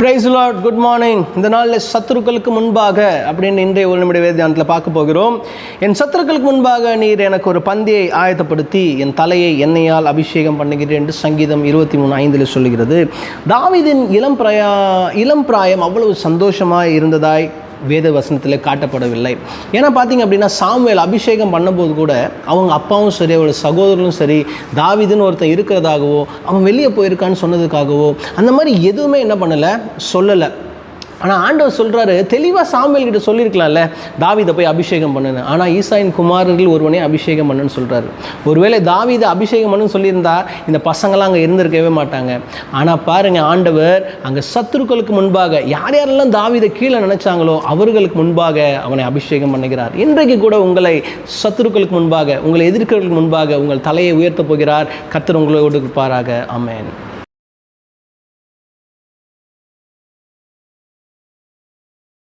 Price Lord good morning இந்த நாளில் சத்துருக்களுக்கு முன்பாக அப்படின்னு இன்றைய ஒரு நிமிட வேதியானத்தில் பார்க்க போகிறோம். என் சத்துருக்களுக்கு முன்பாக நீர் எனக்கு ஒரு பந்தியை ஆயத்தப்படுத்தி என் தலையை எண்ணெயால் அபிஷேகம் பண்ணுகிறேன் என்று சங்கீதம் இருபத்தி மூணு ஐந்தில் சொல்லுகிறது. தாவிதின் இளம் பிரயா இளம் பிராயம் அவ்வளவு சந்தோஷமாக இருந்ததாய் வேத வசனத்தில் காட்டப்படவில்லை. ஏன்னா பார்த்தீங்க அப்படின்னா சாமுவேல் அபிஷேகம் பண்ணும்போது கூட அவங்க அப்பாவும் சரி அவரோட சகோதரனும் சரி தாவிதுன்னு ஒருத்தன் இருக்கிறதாகவோ அவன் வெளியே போயிருக்கான்னு சொன்னதுக்காகவோ அந்த மாதிரி எதுவுமே என்ன பண்ணலை சொல்லலை. ஆனால் ஆண்டவர் சொல்கிறாரு தெளிவாக சாமியல் கிட்ட சொல்லியிருக்கலாம்ல தாவீதை போய் அபிஷேகம் பண்ணுன்னு. ஆனால் ஈசாயின் குமாரர்கள் ஒருவனே அபிஷேகம் பண்ணுன்னு சொல்கிறாரு ஒருவேளை தாவீதை அபிஷேகம் பண்ணுன்னு சொல்லியிருந்தா இந்த பசங்களாம் அங்கே இருந்திருக்கவே மாட்டாங்க. ஆனால் பாருங்கள் ஆண்டவர் அங்கே சத்துருக்களுக்கு முன்பாக யார் யாரெல்லாம் தாவிதை கீழே நினைச்சாங்களோ அவர்களுக்கு முன்பாக அவனை அபிஷேகம் பண்ணுகிறார். இன்றைக்கு கூட உங்களை சத்துருக்களுக்கு முன்பாக உங்களை எதிர்க்கிறவர்களுக்கு முன்பாக உங்கள் தலையை உயர்த்தப் போகிறார். கத்தர் உங்களோடு இருப்பாராக. ஆமென்.